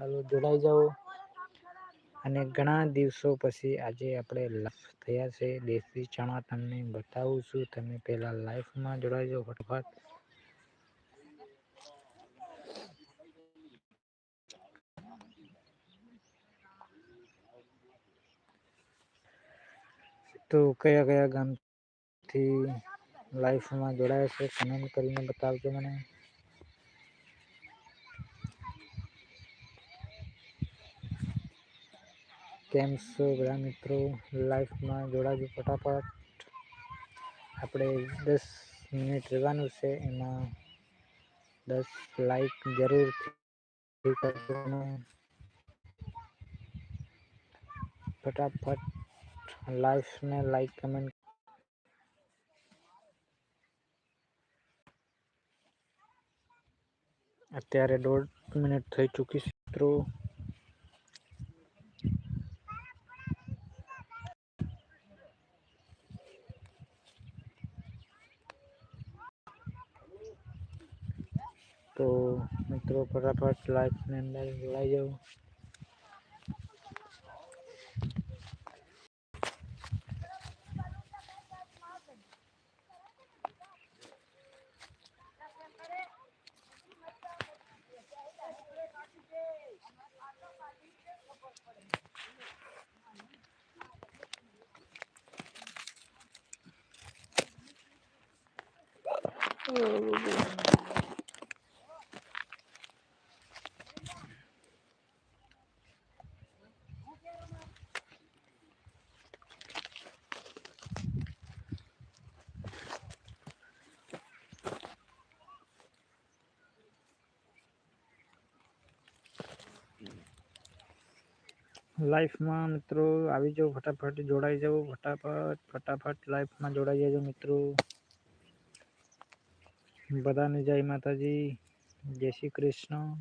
ચાલો જોડાઈ જાઓ. અને ઘણા દિવસો પછી આજે આપણે લાઈવ થયા છે. દેશી ચણા તમને બતાવું છું. તમે પહેલાં લાઈફમાં જોડાઈ જાઓ ફટફટ. તો કયા કયા ગામથી લાઈફમાં જોડાયા છે? કમેન્ટ કરીને બતાવજો મને. કેમ છો બધા મિત્રો લાઈફમાં જોડાજો ફટાફટ આપણે દસ મિનિટ રહેવાનું છે એમાં દસ લાઈક જરૂરથી કરજો અને ફટાફટ લાઈફને લાઈક કમેન્ટ અત્યારે દોઢ મિનિટ થઈ ચૂકી છે મિત્રો ફટાફટ લાઈફની અંદર જોડાઈ જાઓ લાઈફમાં મિત્રો આવી જાઓ, ફટાફટ જોડાઈ જાઓ, ફટાફટ ફટાફટ લાઈફમાં જોડાઈ જજો મિત્રો. બધાને જય માતાજી, જય શ્રી કૃષ્ણ.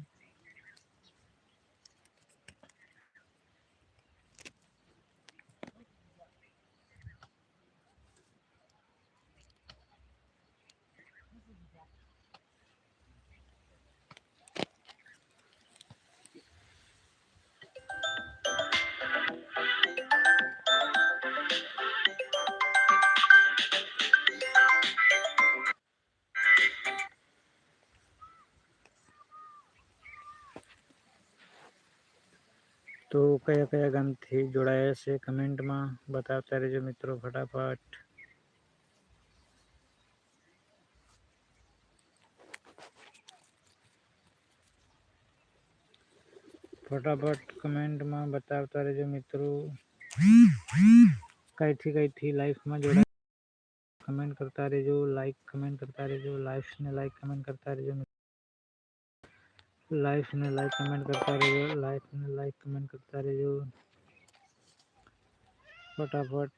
કયા કયા ગામથી જોડાયા છે કમેન્ટમાં બતાવતા રહેજો મિત્રો ફટાફટ ફટાફટ કમેન્ટમાં બતાવતા રહેજો મિત્રો કઈથી કઈથી લાઈફમાં જોડાય કમેન્ટ કરતા રહેજો લાઈક કમેન્ટ કરતા રહેજો લાઈફને લાઈક કમેન્ટ કરતા રહેજો लाइक ने लाइक कमेंट करता रहिए लाइक ने लाइक कमेंट करता रहिए फटाफट।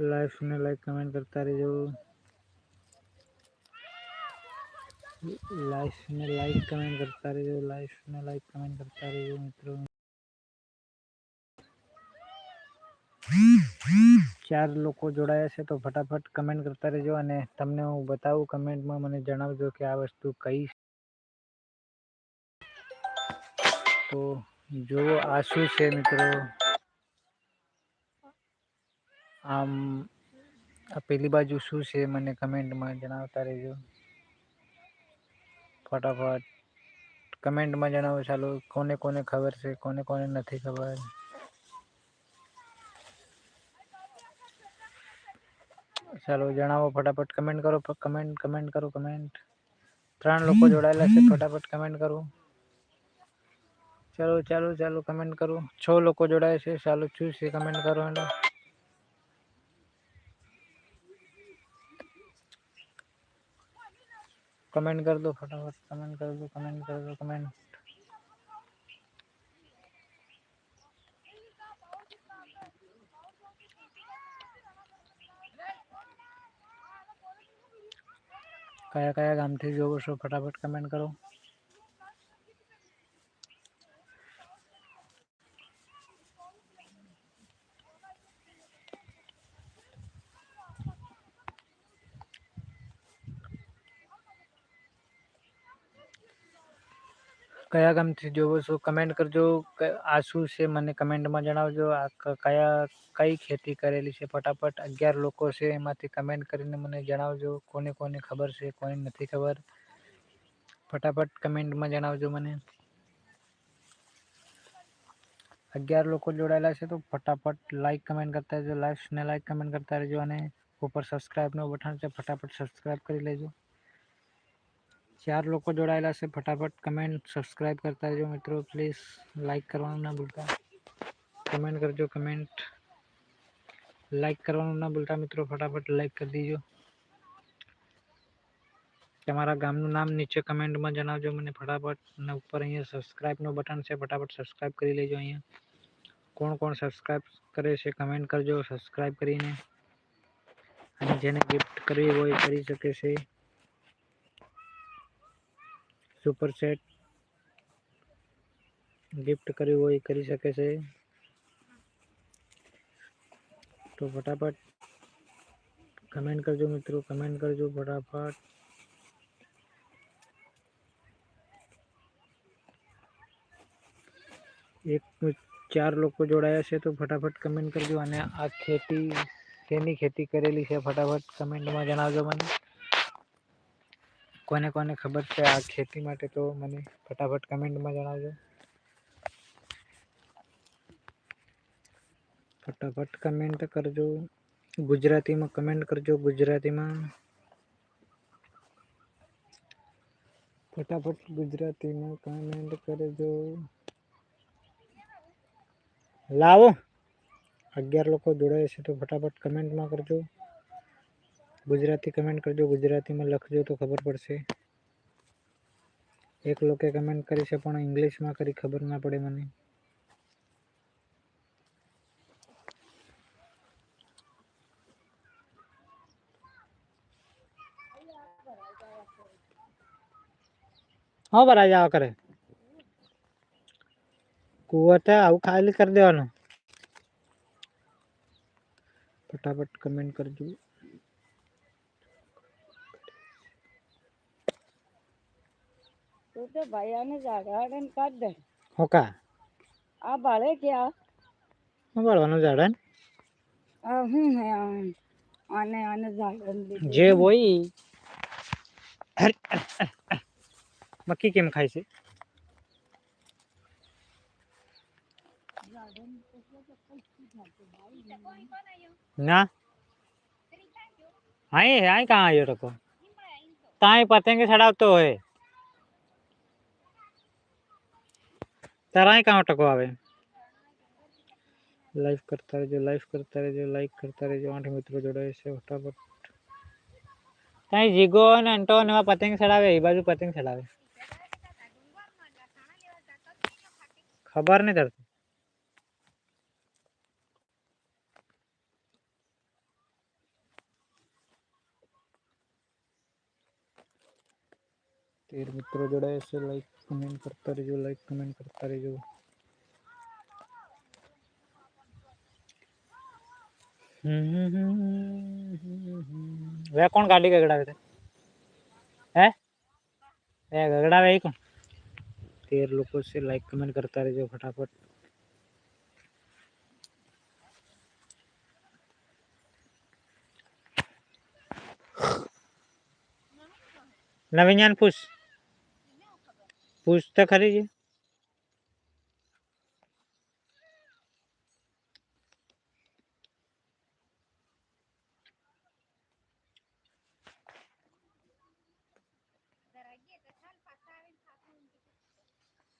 लाइक ने लाइक कमेंट करता रहिए लाइक ने लाइक कमेंट करता रहिए लाइक ने लाइक कमेंट करता रहिए मित्रों। ચાર લોકો જોડાયા છે, તો ફટાફટ કમેન્ટ કરતા રહેજો અને તમને હું બતાવું કમેન્ટમાં મને જણાવજો કે આ વસ્તુ કઈ તો જુઓ આ શું છે મિત્રો. આમ, આ પેલી બાજુ શું છે મને કમેન્ટમાં જણાવતા રહેજો. ફટાફટ કમેન્ટમાં જણાવો ચાલો, કોને કોને ખબર છે, કોને કોને નથી ખબર. चलो जनावो फटाफट कमेंट करो कमेंट कमेंट करो कमेंट त्राण लोग जोड़ेला से फटाफट कमेंट करो चलो चलो चलो कमेंट करो छ लोग जोड़ाए से चलो छू से कमेंट करो है कमेंट कर दो फटाफट कमेंट कर दो कमेंट कर दो कमेंट કયા કયા ગામથી જોવો છો ફટાફટ કમેન્ટ કરો કયા ગામથી જોવો છો? કમેન્ટ કરજો. આ શું છે? મને કમેન્ટમાં જણાવજો. આ કયા, કઈ ખેતી કરેલી છે? ફટાફટ અગિયાર લોકો છે, એમાંથી કમેન્ટ કરીને મને જણાવજો. કોને કોને ખબર છે કોને નથી ખબર. ફટાફટ કમેન્ટમાં જણાવજો મને. અગિયાર લોકો જોડાયેલા છે, તો ફટાફટ લાઈક કમેન્ટ કરતા રહેજો. લાઈક્સને લાઈક કમેન્ટ કરતા રહેજો અને ઉપર સબસ્ક્રાઈબનું બટન છે, ફટાફટ સબસ્ક્રાઈબ કરી લેજો. ચાર લોકો જોડાયેલા છે ફટાફટ કમેન્ટ સબસ્ક્રાઈબ કરતા રહેજો મિત્રો પ્લીઝ લાઈક કરવાનું ના ભૂલતા કમેન્ટ કરજો કમેન્ટ લાઈક કરવાનું ના ભૂલતા મિત્રો ફટાફટ લાઈક કરી દીજો તમારા ગામનું નામ નીચે કમેન્ટમાં જણાવજો મને ફટાફટ અને ઉપર અહીંયા સબસ્ક્રાઈબનું બટન છે ફટાફટ સબસ્ક્રાઈબ કરી લેજો અહીંયા કોણ કોણ સબસ્ક્રાઈબ કરે છે કમેન્ટ કરજો સબસ્ક્રાઈબ કરીને અને જેને ગિફ્ટ કરવી હોય કરી શકે છે સુપર સેટ ગિફ્ટ કરવી હોય કરી શકે છે તો ફટાફટ કમેન્ટ કરજો મિત્રો કમેન્ટ કરજો ફટાફટ એક ચાર લોકો જોડાયા છે તો ફટાફટ કમેન્ટ કરજો અને આ ખેતી શેની ખેતી કરેલી છે ફટાફટ કમેન્ટમાં જણાવજો મને કોને કોને ખબર છે આ ખેતી માટે તો મને ફટાફટ કમેન્ટમાં જણાવજો ફટાફટ કમેન્ટ કરજો ગુજરાતીમાં કમેન્ટ કરજો ગુજરાતીમાં ફટાફટ ગુજરાતીમાં કમેન્ટ કરજો લાવો અગિયાર લોકો જોડાય છે તો ફટાફટ કમેન્ટમાં કરજો ગુજરાતી કમેન્ટ કરજો. ગુજરાતીમાં લખજો તો ખબર પડશે. એક લોકે કમેન્ટ કરી છે, પણ ઇંગ્લિશમાં કરી ખબર ના પડે મને. હા ભરાઈ જાવ કરે. કુવત આવું ખાલી કરી દેવાનું. ફટાફટ કમેન્ટ કરજો. तो भैया ने जाड़न कर दे हो का बाले क्या बालो ने जाड़न आ है आन आने आने जाड़न जे वही मक्की के खाई से ना आई आई कहाँ आयो रखो ताई पतेंगे सड़ा तो है તારા કાં અટકો આવે? લાઈવ કરતા રહેજો લાઈવ કરતા રહેજો લાઈક કરતા રહેજો, આઠ મિત્રો જોડાય છે, ફટાફટ. ત્યાં જીગો અને અંટો અને એવા પતંગ ચડાવે, એ બાજુ પતંગ ચડાવે. ખબર નહીં પડતી તેર મિત્રો જોડાયા છે લાઈક કમેન્ટ કરતા રહેજો લાઈક કમેન્ટ કરતા રહેજો વે કોણ ગાડી ગગડાવે છે હે એ ગગડાવે એ કોણ તેર લોકો છે લાઈક કમેન્ટ કરતા રહેજો ફટાફટ નવીન પૂછ પૂછ તો ખરી છે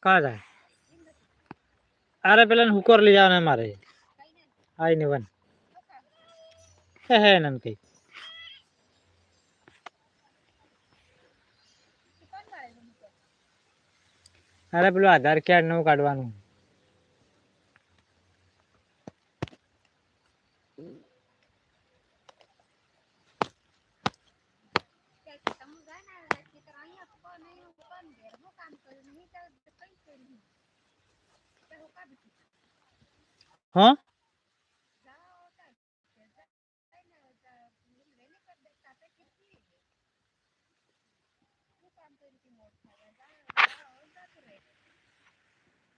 કા જાય અરે પેલા હુકોર લઈ જવાના મારે આઈ ને વન હે હે નન અરે પેલું આધાર કાર્ડ નવું કાઢવાનું હા